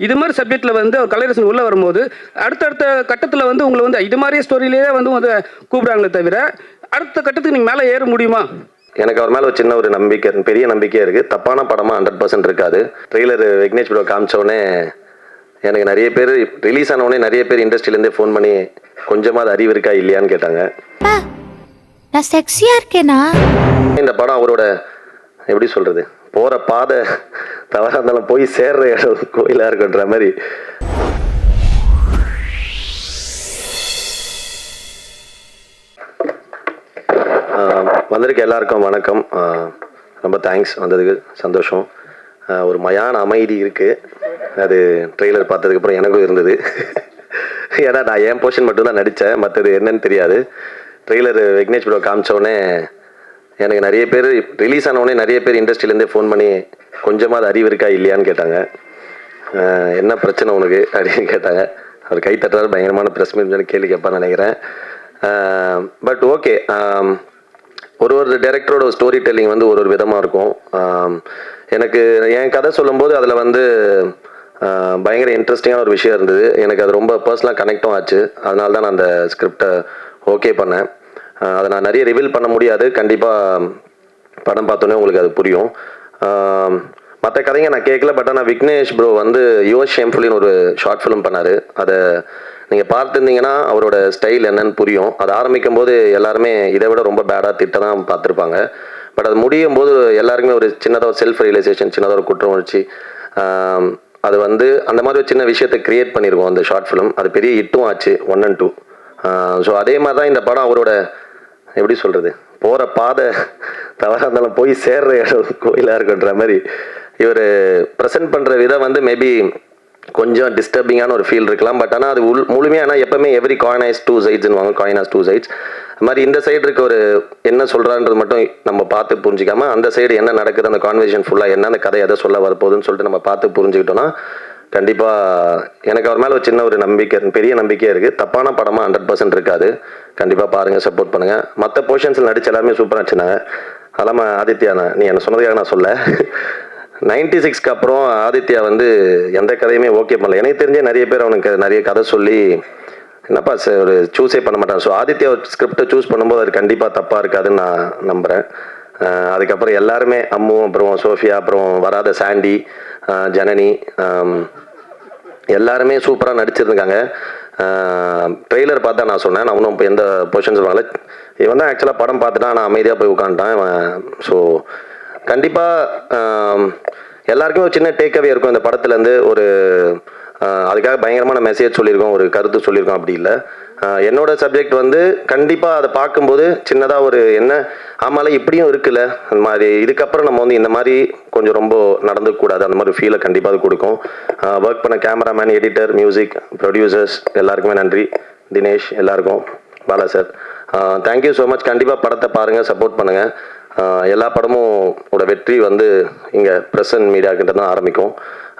இது மாதிரி சப்ஜெக்ட்ல வந்து ஒரு கலைரசன் உள்ள வரும்போது அடுத்தடுத்த கட்டத்தில் வந்து உங்களை வந்து இது மாதிரியே ஸ்டோரியிலேயே வந்து வந்து கூப்பிடுறாங்களே தவிர அடுத்த கட்டத்துக்கு நீங்கள் மேலே ஏற முடியுமா? எனக்கு அவர் மேலே ஒரு சின்ன ஒரு நம்பிக்கை பெரிய நம்பிக்கையாக இருக்குது தப்பான படமாக ஹண்ட்ரட் பர்சன்ட் இருக்காது. ட்ரெய்லர் விக்னேஷ் ப்ரோ காமிச்சோடனே எனக்கு நிறைய பேர் ரிலீஸ் ஆனவுடனே நிறைய பேர் இண்டஸ்ட்ரியிலேருந்தே ஃபோன் பண்ணி கொஞ்சமாவது அறிவு இருக்கா இல்லையான்னு கேட்டாங்க. நான் செக்ஸியா இருக்கேனா? இந்த படம் அவரோட எப்படி சொல்கிறது போகிற பாதை தவறாக இருந்தாலும் போய் சேர்ற இடம் கோயிலாக இருக்குன்ற மாதிரி. வந்திருக்க எல்லாருக்கும் வணக்கம். ரொம்ப தேங்க்ஸ் வந்ததுக்கு சந்தோஷம். ஒரு மயான அமைதி இருக்குது அது ட்ரெய்லர் பார்த்ததுக்கப்புறம் எனக்கும் இருந்தது. ஏன்னா நான் என் போர்ஷன் மட்டும்தான் நடித்தேன் மற்றது என்னன்னு தெரியாது. ட்ரெய்லர் விக்னேஷ் ப்ரோ காமிச்சோடனே எனக்கு நிறைய பேர் ரிலீஸ் ஆனவுடனே நிறைய பேர் இண்டஸ்ட்ரியிலேருந்தே ஃபோன் பண்ணி கொஞ்சமாவது அறிவு இருக்கா இல்லையான்னு கேட்டாங்க. என்ன பிரச்சனை உனக்கு? அப்படின்னு கேட்டாங்க. அவர் கை தட்டுறாரு பயங்கரமான ப்ரெஸ் மீட் கேள்வி கேட்பான்னு நினைக்கிறேன். பட் ஓகே ஒரு ஒரு டேரக்டரோட ஸ்டோரி டெல்லிங் வந்து ஒரு ஒரு விதமாக இருக்கும். எனக்கு என் கதை சொல்லும்போது அதில் வந்து பயங்கர இன்ட்ரெஸ்டிங்கான ஒரு விஷயம் இருந்தது. எனக்கு அது ரொம்ப பர்சனலாக கனெக்டும் ஆச்சு. அதனால தான் நான் அந்த ஸ்கிரிப்டை ஓகே பண்ணேன். அதை நான் நிறைய ரிவீல் பண்ண முடியாது. கண்டிப்பாக படம் பார்த்தோன்னே உங்களுக்கு அது புரியும். மற்ற கதைங்க நான் கேட்கல பட் ஆனால் விக்னேஷ் ப்ரோ வந்து யுவர் ஷேம்ஃபுல்லின்னு ஒரு ஷார்ட் ஃபிலிம் பண்ணார். அதை நீங்கள் பார்த்துருந்தீங்கன்னா அவரோட ஸ்டைல் என்னன்னு புரியும். அது ஆரம்பிக்கும் போது எல்லாருமே இதை விட ரொம்ப பேடாக திட்ட தான் பார்த்துருப்பாங்க. பட் அது முடியும் போது எல்லாருக்குமே ஒரு சின்னதாக ஒரு செல்ஃப் ரியலைசேஷன் சின்னதாக ஒரு குற்றம் உணர்ச்சி. அது வந்து அந்த மாதிரி ஒரு சின்ன விஷயத்தை கிரியேட் பண்ணியிருக்கோம் அந்த ஷார்ட் ஃபிலிம் அது பெரிய ஹிட்டும் ஆச்சு ஒன் அண்ட் டூ ஸோ அதே மாதிரி தான் இந்த படம் அவரோட எப்படி சொல்கிறது போகிற பாதை தவறாக இருந்தாலும் போய் சேர்ற இடம் கோயிலாக இருக்குன்ற மாதிரி இவர் ப்ரெசென்ட் பண்ணுற விதம் வந்து மேபி கொஞ்சம் டிஸ்டர்பிங்கான ஒரு ஃபீல் இருக்கலாம். பட் ஆனால் அது உள் முழுமையாக ஆனால் எப்பவுமே எவ்ரி காயின் டூ சைட்ஸ்னு வாங்க காயினாஸ் டூ சைட்ஸ் அது மாதிரி இந்த சைடு இருக்க ஒரு என்ன சொல்கிறான்றது மட்டும் நம்ம பார்த்து புரிஞ்சிக்காம அந்த சைடு என்ன நடக்குது அந்த கான்வர்சேஷன் ஃபுல்லாக என்ன அந்த கதை எதை சொல்ல வரப்போகுதுன்னு சொல்லிட்டு நம்ம பார்த்து புரிஞ்சுக்கிட்டோம்னா கண்டிப்பாக எனக்கு அவர் மேலே ஒரு சின்ன ஒரு நம்பிக்கை பெரிய நம்பிக்கையாக இருக்குது தப்பான படமாக ஹண்ட்ரட் பர்சன்ட் இருக்காது. கண்டிப்பாக பாருங்கள் சப்போர்ட் பண்ணுங்கள் மற்ற போர்ஷன்ஸில் நடிச்சு எல்லாருமே சூப்பராக வச்சுருந்தாங்க அதெல்லாம் ஆதித்யா நீ என்ன சொன்னதுக்காக நான் சொல்ல. நைன்டி சிக்ஸ்க்கு அப்புறம் ஆதித்யா வந்து எந்த கதையுமே ஓகே பண்ணல. எனக்கு தெரிஞ்சே நிறைய பேர் அவனுக்கு நிறைய கதை சொல்லி என்னப்பா சார் ஒரு சூஸே பண்ண மாட்டான் ஸோ ஆதித்யா ஸ்கிரிப்டை சூஸ் பண்ணும்போது அது கண்டிப்பாக தப்பாக இருக்காதுன்னு நான் நம்புகிறேன் அதுக்கப்புறம் எல்லாருமே அம்மு அப்புறம் சோஃபியா அப்புறம் வராத சாண்டி ஜனனி எல்லாருமே சூப்பராக நடிச்சிருந்தாங்க ட்ரெய்லர் பார்த்தா நான் சொன்னேன். நான் ஒன்றும் இப்போ எந்த பொசிஷன் சொல்லல இவன் தான் ஆக்சுவலாக படம் பார்த்துட்டான் நான் அமைதியாக போய் உட்காந்துட்டான் ஸோ கண்டிப்பாக எல்லாருக்குமே ஒரு சின்ன டேக்அவே இருக்கும். இந்த படத்துலேருந்து ஒரு அதுக்காக பயங்கரமான மெசேஜ் சொல்லியிருக்கோம். ஒரு கருத்து சொல்லியிருக்கோம். அப்படி இல்லை. என்னோட சப்ஜெக்ட் வந்து கண்டிப்பாக அதை பார்க்கும்போது சின்னதாக ஒரு என்ன ஆமால இப்படியும் இருக்குல்ல அந்த மாதிரி. இதுக்கப்புறம் நம்ம வந்து இந்த மாதிரி கொஞ்சம் ரொம்ப நடந்துக்கூடாது அந்த மாதிரி ஃபீலை கண்டிப்பாக அது கொடுக்கும். ஒர்க் பண்ண கேமராமேன் எடிட்டர் மியூசிக் ப்ரொடியூசர்ஸ் எல்லாருக்குமே நன்றி. தினேஷ் எல்லாருக்கும். Bala sir thank you so much கண்டிப்பாக படத்தை பாருங்கள் சப்போர்ட் பண்ணுங்கள் எல்லா படமும் ஓட வெற்றி வந்து இங்கே ப்ரெசன்ட் மீடியாக்கிட்ட தான் ஆரம்பிக்கும்.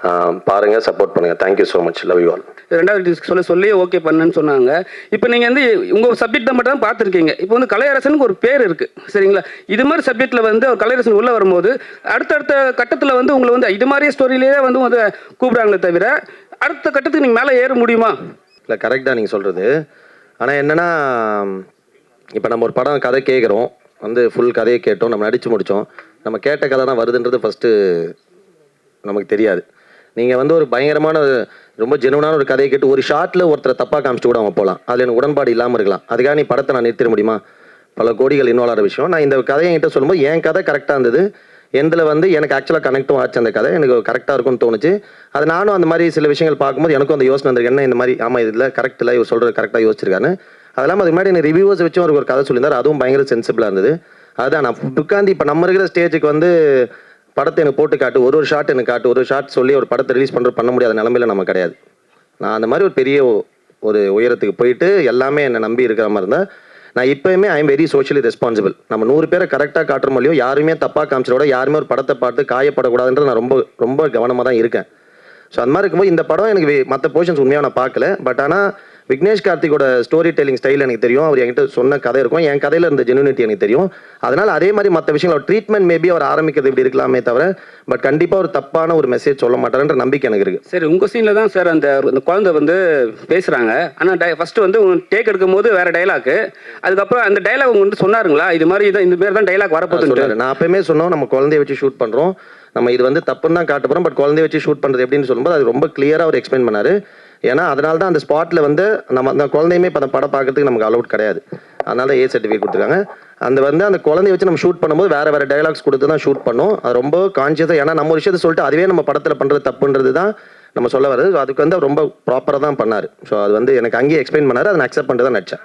ஆஹ் பாருங்க சப்போர்ட் பண்ணுங்க. Thank you so much love you all ரெண்டாவது சொல்ல சொல்லி ஓகே பண்ணுன்னு சொன்னாங்க. இப்போ நீங்கள் வந்து உங்கள் சப்ஜெக்ட் மட்டும் தான் பார்த்துருக்கீங்க. இப்போ வந்து கலையரசனுக்கு ஒரு பேர் இருக்குது சரிங்களா? இது மாதிரி சப்ஜெக்டில் வந்து ஒரு கலையரசன் உள்ளே வரும்போது அடுத்தடுத்த கட்டத்தில் வந்து உங்களை வந்து இது மாதிரியே ஸ்டோரியிலேயே வந்து வந்து கூப்பிடுறாங்களே தவிர அடுத்த கட்டத்துக்கு நீங்கள் மேலே ஏற முடியுமா? இல்லை கரெக்ட் தான் நீங்கள் சொல்கிறது ஆனால் என்னென்னா இப்போ நம்ம ஒரு படம் கதை கேட்குறோம் வந்து ஃபுல் கதையை கேட்டோம். நம்ம நடித்து முடித்தோம் நம்ம கேட்ட கதை தான் வருதுன்றது ஃபஸ்ட்டு நமக்கு தெரியாது. நீங்கள் வந்து ஒரு பயங்கரமான ரொம்ப ஜெனுவனான ஒரு கதையை கேட்டு ஒரு ஷார்ட்டில் ஒருத்தரை தப்பாக காமிச்சிட்டு கூட அவங்க போகலாம் அதில் எனக்கு உடன்பாடு இல்லாமல் இருக்கலாம். அதுக்காக நீ படத்தை நான் நிறுத்திட முடியுமா? பல கோடிகள் இன்வால்வ் ஆகிற விஷயம். நான் இந்த கதையை என்கிட்ட சொல்லும்போது என் கதை கரெக்டாக இருந்தது. எந்தில் வந்து எனக்கு ஆக்சுவலாக கனெக்டும் ஆச்சு அந்த கதை. எனக்கு கரெக்டாக இருக்கும்னு தோணுச்சு. அது நானும் அந்த மாதிரி சில விஷயங்கள் பார்க்கும்போது எனக்கும் அந்த யோசனை வந்திருக்கு. என்ன இந்த மாதிரி? ஆமாம் இதில் கரெக்ட் இல்லை. இவர் சொல்கிறது கரெக்டாக யோசிச்சிருக்காரு அதெல்லாம் அது மாதிரி எனக்கு ரிவ்யூவர்ஸ் வச்சும் அவருக்கு ஒரு கதை சொல்லியிருந்தார். அதுவும் பயங்கர சென்சிபிளாக இருந்தது. அதுதான் நான் உட்காந்து இப்போ நம்ம இருக்கிற ஸ்டேஜுக்கு வந்து படத்தை எனக்கு போட்டு காட்டு ஒரு ஒரு ஷாட் எனக்கு காட்டு ஒரு ஷாட் சொல்லி ஒரு படத்தை ரிலீஸ் பண்ணுற பண்ண முடியாத நிலமையில நம்ம கிடையாது. நான் அந்த மாதிரி ஒரு பெரிய ஒரு உயரத்துக்கு போயிட்டு எல்லாமே என்னை நம்பி இருக்கிற மாதிரி இருந்தால் நான் இப்போயுமே I am very socially responsible நம்ம நூறு பேரை கரெக்டாக காட்டுற மொழியோ யாருமே தப்பாக காமிச்சிட யாருமே ஒரு படத்தை பார்த்து காயப்படக்கூடாதுன்றது நான் ரொம்ப ரொம்ப கவனமாக தான் இருக்கேன். ஸோ அந்த மாதிரி இருக்கும்போது இந்த படம் எனக்கு மற்ற போர்ஷன்ஸ் உண்மையாக நான் பார்க்கல. பட் ஆனால் விக்னேஷ் கார்த்திகோட ஸ்டோரி டெல்லிங் ஸ்டைல் எனக்கு தெரியும். அவர் என்கிட்ட சொன்ன கதை இருக்கும். என் கதையில் இருந்த ஜெனுனிட்டி எனக்கு தெரியும். அதனால அதே மாதிரி மற்ற விஷயங்கள் ட்ரீட்மெண்ட் மேபி அவர் ஆரம்பிக்கிறது இப்படி இருக்கலாமே தவிர பட் கண்டிப்பாக ஒரு தப்பான ஒரு மெசேஜ் சொல்ல மாட்டாருன்ற நம்பிக்கை எனக்கு இருக்கு. சரி உங்கள் சீனில் தான் சார் அந்த அந்த குழந்தை வந்து பேசுகிறாங்க ஆனால் டை ஃபஸ்ட்டு வந்து டேக் எடுக்கும் போது வேறு டைலாக்கு அதுக்கப்புறம் அந்த டைலாக் உங்க வந்து சொன்னாருங்களா? இது மாதிரி தான் இந்த மாதிரி தான் டைலாக் வரப்போகுதுன்னு சொன்னாரு. நான் அப்பயுமே சொன்னோம் நம்ம குழந்தைய வச்சு ஷூட் பண்றோம். நம்ம இது வந்து தப்புன்னு தான் காட்ட போறோம் பட் குழந்தைய வச்சு ஷூட் பண்றது எப்படின்னு சொல்லும்போது அது ரொம்ப கிளியரா அவர் எக்ஸ்பிளைன் பண்ணாரு. ஏன்னா அதனால தான் அந்த ஸ்பாட்டில் வந்து நம்ம அந்த குழந்தையுமே இப்போ அந்த படம் பார்க்கறதுக்கு நமக்கு அலௌட் கிடையாது. அதனால ஏ சர்டிஃபிகேட் கொடுத்துருக்காங்க. அந்த வந்து அந்த குழந்தைய வச்சு நம்ம ஷூட் பண்ணும்போது வேறு வேற டைலாக்ஸ் கொடுத்து தான் ஷூட் பண்ணோம். அது ரொம்ப கான்சியஸாக ஏன்னா நம்ம ஒரு விஷயத்தை சொல்லிட்டு அதுவே நம்ம படத்தில் பண்ணுறது தப்புன்றது தான் நம்ம சொல்ல வர்றது. அதுக்கு வந்து ரொம்ப ப்ராப்பராக தான் பண்ணார். ஸோ அது வந்து எனக்கு அங்கேயே எக்ஸ்பிளைன் பண்ணார். அதை நான் அக்செப்ட் பண்ணிட்டு தான் நடிச்சேன்.